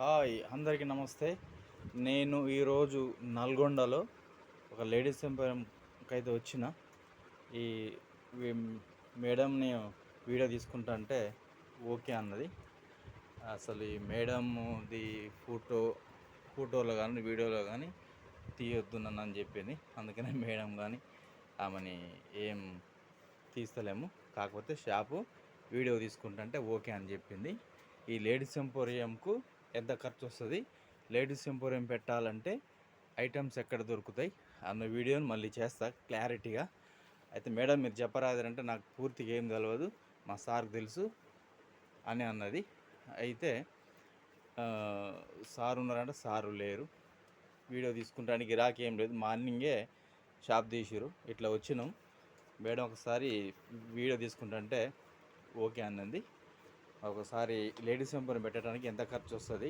Hi అందరికీ నమస్తే. నేను ఈరోజు నల్గొండలో ఒక లేడీస్ ఎంపోరియంకి అయితే వచ్చిన. ఈ మేడంని వీడియో తీసుకుంటా అంటే ఓకే అన్నది. అసలు ఈ మేడంది ఫోటో ఫోటోలో కానీ వీడియోలో కానీ తీయొద్దు నన్ను అని చెప్పింది. అందుకనే మేడం కానీ ఆమెని ఏం తీస్తలేము. కాకపోతే షాపు వీడియో తీసుకుంటుంటే ఓకే అని చెప్పింది. ఈ లేడీస్ ఎంపోరియంకు ఎంత ఖర్చు వస్తుంది లేడీస్ ఎంపోరియం పెట్టాలంటే ఐటమ్స్ ఎక్కడ దొరుకుతాయి? అన్న వీడియోని మళ్ళీ చేస్తా క్లారిటీగా. అయితే మేడం మీరు చెప్పరాదంటే నాకు పూర్తిగా ఏం తెలియదు మా సార్కి తెలుసు అని అన్నది. అయితే సార్ ఉన్నారంటే సారు లేరు. వీడియో తీసుకుంటానికి గిరాకీ ఏం లేదు. మార్నింగే షాప్ తీసిరు ఇట్లా వచ్చినాం. మేడం ఒకసారి వీడియో తీసుకుంటుంటే ఓకే అన్నది. ఒకసారి లేడీస్ ఎంపర్ పెట్టడానికి ఎంత ఖర్చు వస్తుంది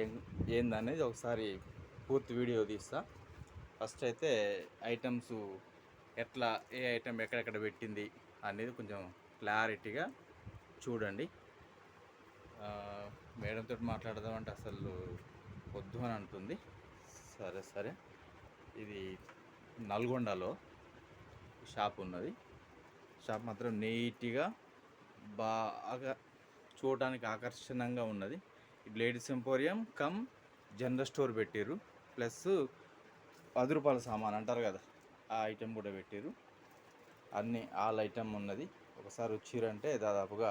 ఏం ఏందనేది ఒకసారి పూర్తి వీడియో తీస్తా. ఫస్ట్ అయితే ఐటమ్స్ ఎట్లా ఏ ఐటమ్ ఎక్కడెక్కడ పెట్టింది అనేది కొంచెం క్లారిటీగా చూడండి. మేడంతో మాట్లాడదామంటే అసలు వద్దు అని అంటుంది. సరే సరే. ఇది నల్గొండలో షాప్ ఉన్నది. షాప్ మాత్రం నీట్గా బాగా చూడడానికి ఆకర్షణంగా ఉన్నది. Ladies emporium cum general store పెట్టారు ప్లస్ పది రూపాయల సామాన్ అంటారు కదా ఆ ఐటెం కూడా పెట్టారు అన్ని ఆల్ ఐటెం ఉన్నది. ఒకసారి వచ్చిరంటే దాదాపుగా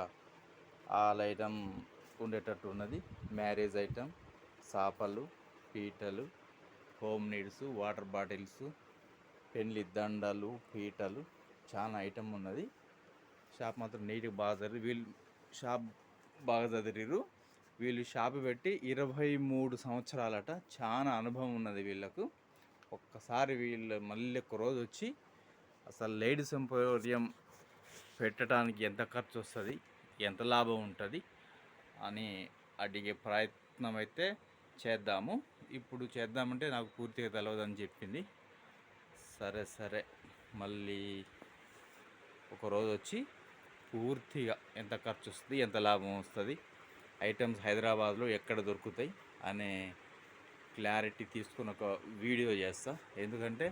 ఆల్ ఐటెం ఉండేటట్టు ఉన్నది. మ్యారేజ్ ఐటెం చాపలు పీటలు హోమ్ నీడ్స్ వాటర్ బాటిల్స్ పెళ్ళి దండలు పీటలు చాలా ఐటెం ఉన్నది. షాప్ మాత్రం నీట్గా బాగా జరిగింది. వీళ్ళు షాప్ బాగా చదివారు వీళ్ళు షాప్ పెట్టి ఇరవై మూడు సంవత్సరాలట చాలా అనుభవం ఉన్నది వీళ్ళకు. ఒక్కసారి వీళ్ళు మళ్ళీ ఒక రోజు వచ్చి అసలు లేడీస్ ఎంపోరియం పెట్టడానికి ఎంత ఖర్చు వస్తుంది ఎంత లాభం ఉంటుంది అని అడిగే ప్రయత్నం అయితే చేద్దాము. ఇప్పుడు చేద్దామంటే నాకు పూర్తిగా తెలియదని చెప్పింది. సరే సరే. మళ్ళీ ఒక రోజు వచ్చి పూర్తిగా ఎంత ఖర్చు వస్తుంది ఎంత లాభం వస్తుంది ఐటమ్స్ హైదరాబాద్లో ఎక్కడ దొరుకుతాయి అనే క్లారిటీ తీసుకుని ఒక వీడియో చేస్తా. ఎందుకంటే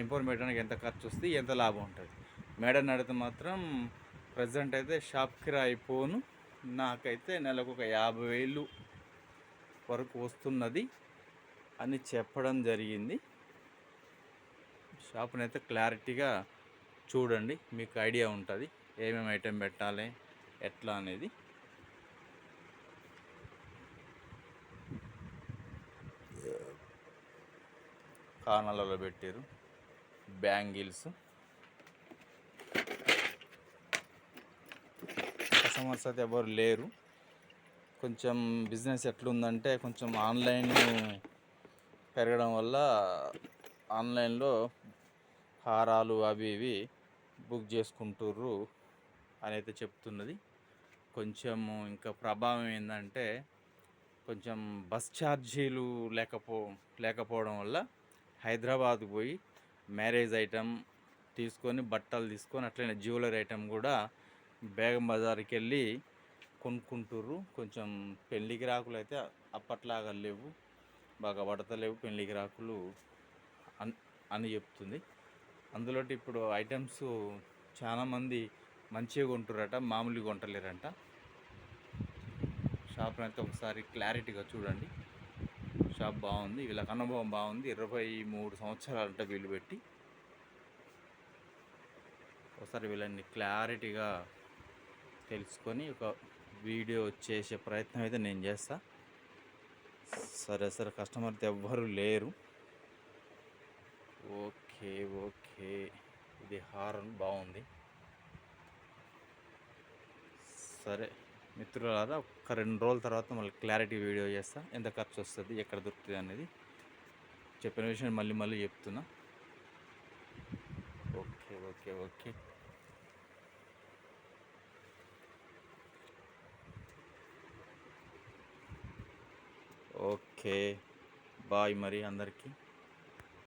ఇంపోర్ట్ పెట్టడానికి ఎంత ఖర్చు వస్తుంది ఎంత లాభం ఉంటుంది. మేడం అడిగితే మాత్రం ప్రజెంట్ అయితే షాప్ కిరాయి పోను. నాకైతే నెలకు ఒక యాభై వేలు వరకు వస్తున్నది అని చెప్పడం జరిగింది. షాప్ని అయితే క్లారిటీగా చూడండి మీకు ఐడియా ఉంటుంది. ఏమేమి ఐటెం పెట్టాలి ఎట్లా అనేది. కానాలలో పెట్టారు బ్యాంగిల్స్. కస్టమర్స్ అయితే ఎవరు లేరు. కొంచెం బిజినెస్ ఎట్లుందంటే కొంచెం ఆన్లైన్ పెరగడం వల్ల ఆన్లైన్లో హారాలు అవి ఇవి బుక్ చేసుకుంటుర్రు. అని అయితే చెప్తున్నది. కొంచెం ఇంకా ప్రభావం ఏంటంటే కొంచెం బస్ ఛార్జీలు లేకపో లేకపోవడం వల్ల హైదరాబాద్ పోయి మ్యారేజ్ ఐటెం తీసుకొని బట్టలు తీసుకొని అట్లనే జ్యువెలరీ ఐటెం కూడా బేగం బజార్కి వెళ్ళి కొనుక్కుంటుర్రు. కొంచెం పెళ్ళికి రాకులు అయితే అప్పట్లాగా లేవు. బాగా పడతలేవు పెళ్ళికి రాకులు అన్ అని చెప్తుంది. అందులో ఇప్పుడు ఐటమ్స్ చాలామంది మంచిగా కొంటురట మామూలుగా కొంటలేరంట. షాప్ అయితే ఒకసారి క్లారిటీగా చూడండి. షాప్ బాగుంది వీళ్ళకి అనుభవం బాగుంది. ఇరవై మూడు సంవత్సరాలంట వీళ్ళు పెట్టి. ఒకసారి వీళ్ళని క్లారిటీగా తెలుసుకొని ఒక వీడియో చేసే ప్రయత్నం అయితే నేను చేస్తా. సరే సరే కస్టమర్ ఎవ్వరూ లేరు. Okay okay. ఇది హారన్ బాగుంది. సరే మిత్రులారా ఒక రెండు రోజుల తర్వాత మళ్ళీ క్లారిటీ వీడియో చేస్తా. ఎంత ఖర్చు వస్తుంది ఎక్కడ దొరుకుతుంది అనేది చెప్పిన విషయం మళ్ళీ మళ్ళీ చెప్తున్నా. Okay okay okay. Okay. Bye మరి అందరికీ.